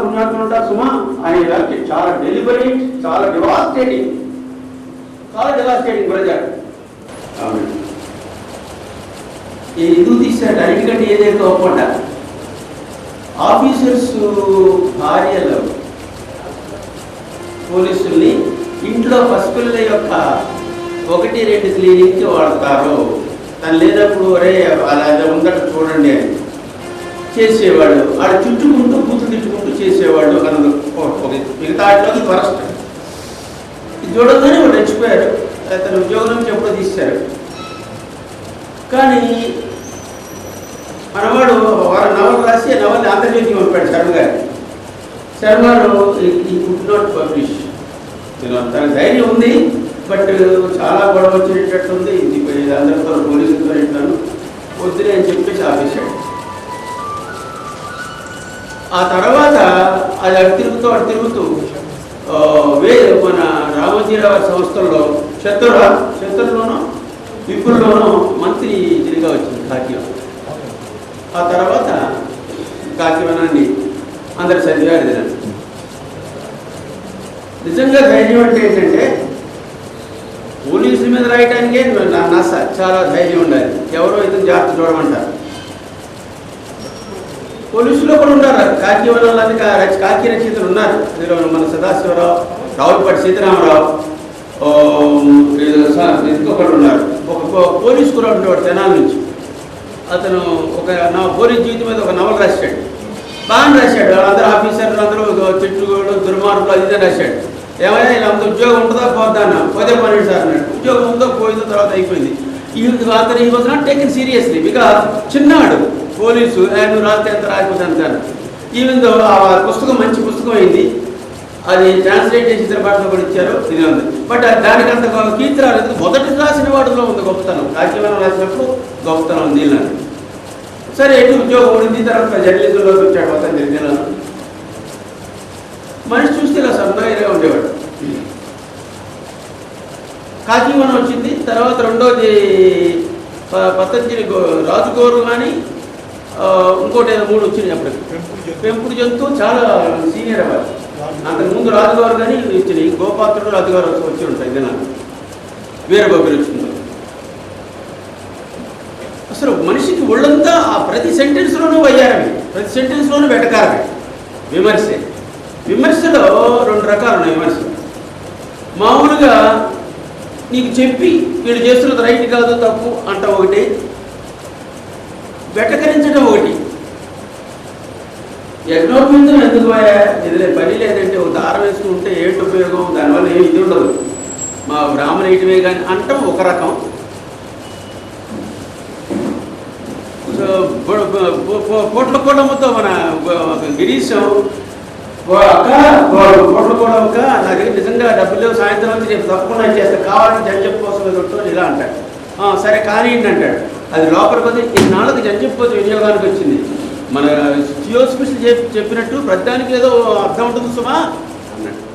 పుణ్యాత్ములు ఉంటారు సుమా అనే వాక్యం చాలా డెలిబరేట్ చాలా డివాస్టేటింగ్ చాలా డివాస్టేటింగ్ ఈ ఎందుకు తీశాడు అన్నిటికంటే ఏదైతే ఒప్పంట ఆఫీసర్స్ భార్యలు పోలీసుల్ని ఇంట్లో పసిపిల్లల యొక్క ఒకటి రెండు క్లీనింగ్కి వాడతారు. తను లేనప్పుడు ఒరే అలా ఉందట చూడండి అని. చేసేవాడు ఆడ చుట్టుకుంటూ కూతురు తిట్టుకుంటూ చేసేవాడు అన్నది ఒక- మిగతా వాటిలోకి వరస్ట్ ఇది చూడగానే వాడు రెచ్చిపోయారు అతను ఉద్యోగం నుంచి ఎప్పుడో తీశారు. కానీ మనవాడు వారు నవలు రాసి నవల్ని ఆంధ్రజ్యోతికి పంపాడు శర్మ గారు. శర్మను ఈ గుడ్ నాట్ పబ్లిష్ తన ధైర్యం ఉంది బట్ చాలా గొడవ వచ్చేటట్టు ఉంది. ఇది ఇది అందరితో పోలీసులతో ఇట్లాను వద్దులే అని చెప్పేసి ఆపేశాడు. ఆ తర్వాత అది అటు తిరుగుతూ అటు తిరుగుతూ వే మన రామోజీరావు సంస్థల్లో శత్రుల శత్రుల్లోనూ విపుల్లోనూ మంత్రి తిరిగా వచ్చింది కాకివనం ఆ తర్వాత కాకివనాన్ని అందరు చదివారు నిజంగా ధైర్యం అంటే ఏంటంటే పోలీసుల మీద రాయటానికే నా నస చాలా ధైర్యం ఉండాలి. ఎవరో ఇతను జాగ్రత్త చూడమంటారు. పోలీసులో కూడా ఉన్నారు కాకి వనాలని కాకి రచయితలు ఉన్నారు. అందులో మన సదాశివరావు రావులపాటి సీతారామరావు ఇది ఇంకొకరు ఉన్నారు. ఒక పోలీస్ కూడా ఉండేవాడు తెనాల నుంచి. అతను ఒక నా పోలీస్ జీవితం మీద ఒక నవల రాశాడు. బాగా రాశాడు. వాళ్ళందరూ ఆఫీసర్లు అందరూ తిట్టుకోడు దుర్మార్గులు అది రాశాడు. ఏమైనా ఇలా అంత ఉద్యోగం ఉంటుందా? పోద్దా అన్న. పోతే పని సార్ అన్నాడు. ఉద్యోగం ఉందో పోయిందో తర్వాత అయిపోయింది. ఈ అతను ఈ వాజ్ నాట్ సీరియస్లీ బికాస్ చిన్నాడు పోలీసు "ఏ, నువ్వు రాస్తే ఎంత రాకపోతే అంటాను ఈవెన్ ఆ పుస్తకం మంచి పుస్తకం అయింది అది ట్రాన్స్లేట్ చేసి ఇతర కూడా ఇచ్చారు ఇది ఉంది. బట్ దానికి అంత కీర్తి రాలేదు మొదటి రాసిన వాటిలో ఉంది గొప్పతనం. కాశీవనం రాసినప్పుడు గొప్పతనం ఉంది నాకు సరే ఎటు ఉద్యోగం ఉండింది తర్వాత జర్నలిజంలోకి వచ్చాడు అతను తెలియజేయాలను మనిషి చూస్తే ఇలా సన్నగా ఉండేవాడు. కాకివనం వచ్చింది తర్వాత రెండోది పతంజలి రాజుగోరు కానీ ఇంకోటి ఏదో మూడు వచ్చినాయి అప్పటికి పెంపుడు జంతువు చాలా సీనియర్ అవ్వాలి అంతకుముందు రాజుగారు కానీ వచ్చినాయి గోపాత్రుడు రాజుగారు వచ్చి- ఉంటాయి ఇది నాకు వీరబాబులు వచ్చింది అసలు మనిషికి ఒళ్ళంతా ఆ ప్రతి సెంటెన్స్లోనూ వయ్యారవి ప్రతి సెంటెన్స్లోనూ వెటకారమే విమర్శే. విమర్శలో రెండు రకాలు ఉన్నాయి విమర్శ. మామూలుగా నీకు చెప్పి వీళ్ళు చేస్తున్నది రైట్ కాదు తప్పు అంట ఒకటి. వెటకరించడం ఒకటి. ఎన్నో యజ్ఞోపేంద్రం ఎందుకు పోయా ఇది పని లేదంటే ఒక దారం వేసుకుని ఉంటే ఏంటి ఉపయోగం? దానివల్ల ఏమి ఇది ఉండదు. మా బ్రాహ్మణ ఇటువే కానీ అంటాం ఒక రకం. పొట్ల కూడముతో మన గిరీశం. అక్క పొట్ల కూడా నా దగ్గర నిజంగా డబ్బులు లేవు సాయంత్రం అంతా రేపు తప్పకుండా చేస్తా. కావాలని జంజప్ కోసం ఇలా అంటాడు. సరే కానీ అంటాడు. అది లోపలికి వచ్చి ఇన్నాళ్ళకి చచ్చిపోతే వినియోగానికి వచ్చింది. మన జియో స్పెషల్ చెప్పినట్టు ప్రతిదానికి ఏదో అర్థం ఉంటుంది సుమా? అన్నట్టు